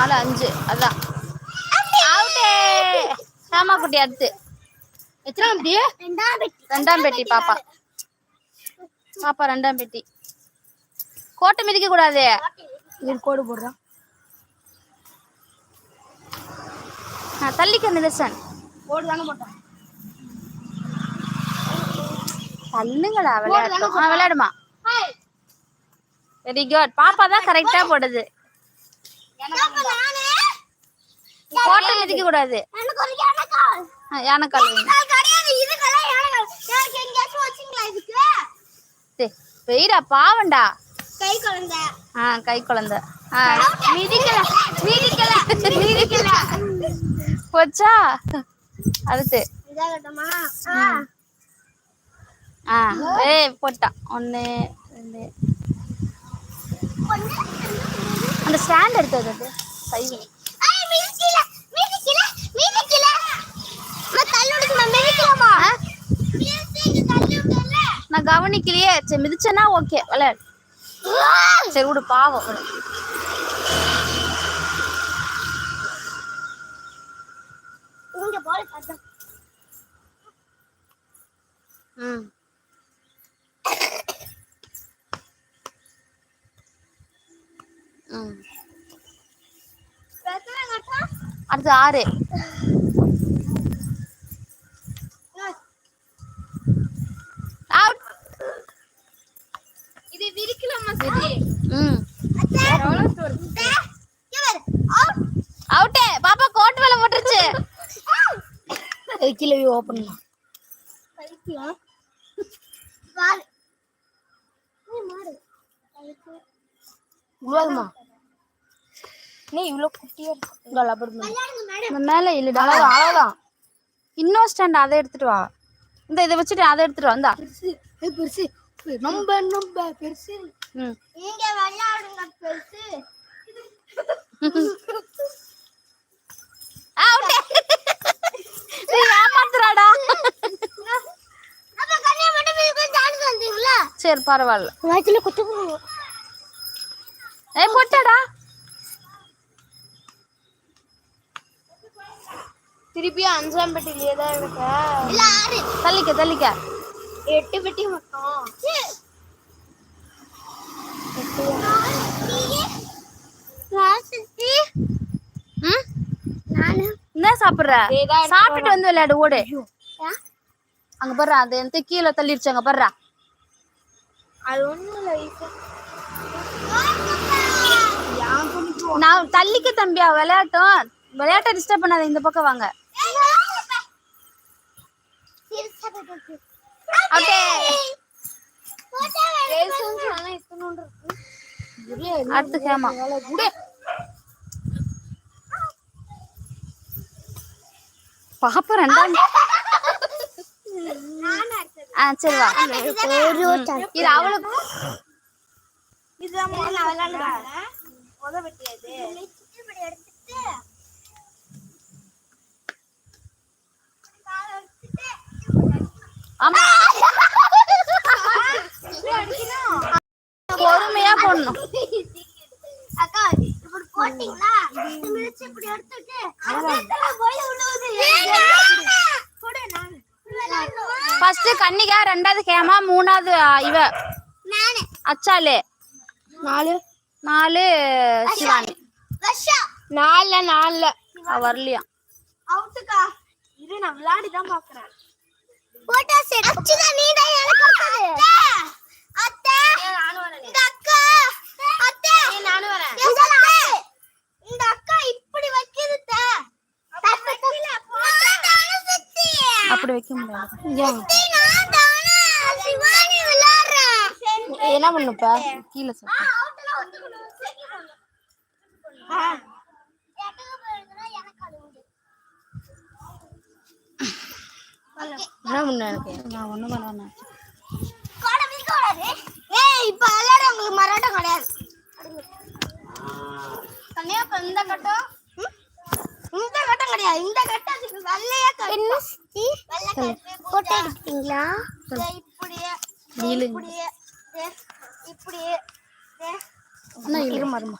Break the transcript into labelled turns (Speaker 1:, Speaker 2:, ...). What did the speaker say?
Speaker 1: நாலு அஞ்சு. அதான். சாமா குட்டி அடுத்து. எத்தனாம் பெட்டி
Speaker 2: ரெண்டாம் பெட்டி
Speaker 1: பாப்பா. பாப்பா ரெண்டாம் பெட்டி. கோட்டை மிதிக்க கூடாது.
Speaker 2: கோடு போடுறான்
Speaker 1: ஆ, தள்ளிக்க
Speaker 2: போட்டான்
Speaker 1: தள்ளுங்களா விளையாடுமா. வெரி குட் பாப்பா தான் கரெக்டா போடுது. கோட்டை மிதிக்க கூடாது
Speaker 2: யானைக்கால்.
Speaker 1: வெயிடா பாவண்டா.
Speaker 2: கை குழந்தை.
Speaker 1: ஆ கை குழந்தை. ஆ மிதிக்கல மிதிக்கல. மிதிக்கல போச்சா? அடுத்து. ஆ. ஏய் போட்டான் ஒன்று ரெண்டு. அந்த ஸ்டாண்ட் எடுத்தது அது.
Speaker 2: நான் விடல
Speaker 1: நான் கவனிக்கலையே. சரி மிதிச்சேன்னா ஓகே விளையாடு. சரி விடு பாவம் விடு
Speaker 2: இங்க போல பார்த்தா
Speaker 1: ம் ம்
Speaker 2: பிரச்சனை கட்டா
Speaker 1: அடுத்து ஆறு. அவுட்
Speaker 2: இது விரிக்கலாமா சரி?
Speaker 1: ம்.
Speaker 2: அவுட்
Speaker 1: அவுட்டே பாப்பா கோட் மேல போட்டுருச்சு.
Speaker 2: கீழே ஓபன் நீ குட்டியா இருக்கு.
Speaker 1: மேல இல்லடா அவ்வளவுதான் இன்னொரு ஸ்டாண்ட் அதை எடுத்துட்டு வா. இந்த இதை வச்சுட்டு அதை எடுத்துட்டு வா இந்தா.
Speaker 2: பெருசு நம்ம நம்ம பெருசு. நீங்க விளையாடுங்க
Speaker 1: ஏமாத்துறாடா. சரி பரவாயில்ல.
Speaker 2: வயித்துல குத்து போடுவோம்
Speaker 1: ஏய் போட்டாடா
Speaker 2: திருப்பி அஞ்சாம் பெட்டிலேயே தான் இருக்க? இல்ல ஆறு.
Speaker 1: தள்ளிக்க தள்ளிக்க.
Speaker 2: எட்டு பெட்டி மொத்தம்
Speaker 1: ம்
Speaker 2: நானு
Speaker 1: என்ன சாப்பிடுற சாப்பிட்டுட்டு வந்து விளையாடு ஓடு. அங்க பாரு அது எனக்கு கீழே தள்ளிடுச்சு அங்க பாரு
Speaker 2: அது ஒண்ணும்
Speaker 1: நான் தள்ளிக்க தம்பியா விளையாட்டும். விளையாட்டை டிஸ்டர்ப் பண்ணாத இந்த பக்கம் வாங்க. அடுத்து கேமா. பாப்பா ரெண்டாம் ஆ சரி வா. இது அவளுக்கு.
Speaker 2: இதுதான் முதல்ல விளையாடுறாங்க முத பெட்டி அது எடுத்துட்டு
Speaker 1: ஆமா பொறுமையா போடணும்.
Speaker 2: அக்கா இப்படி போட்டீங்களா இப்படி எடுத்துட்டு
Speaker 1: ஃபர்ஸ்ட் கன்னிகா ரெண்டாவது கேமா மூணாவது இவ.
Speaker 2: நானு.
Speaker 1: அச்சாலு
Speaker 2: நாலு.
Speaker 1: நாலு சிவானி.
Speaker 2: நாலுல நாலுல.
Speaker 1: அவ வரலையா?
Speaker 2: அவுட்டுக்கா. இரு நான் விளையாடி தான் பாக்குறேன். போட்டோ செட் அச்சுதா நீ தான் எனக்கு கொடுத்தது அத்தை. இந்த அக்கா. அத்தை. நானும் வரேன். இந்த அக்கா இந்த அக்கா இப்படி சுத்தி.
Speaker 1: அப்படி வைக்க முடியாது. என்ன பண்ணுப்ப? கீழே சார்
Speaker 2: அவுட்ல ஒத்துக்கணும். ஆ. எட்டுக்கு போயிருந்தா எனக்கு அது உண்டு.
Speaker 1: என்ன பண்ண எனக்கு நான்
Speaker 2: கூடாது. ஏய், இப்ப விளையாடுறவங்களுக்கு மராட்டம் கிடையாது. இப்ப இந்த கட்டம்? இந்த கட்டம் கிடையாது. இந்த கட்டத்துக்கு வெள்ளையா கட்டு. போட்டோ எடுத்தீங்களா இப்படியே.
Speaker 1: நீளுங்க.
Speaker 2: இப்படியே. இப்படியே.
Speaker 1: இருமா இருமா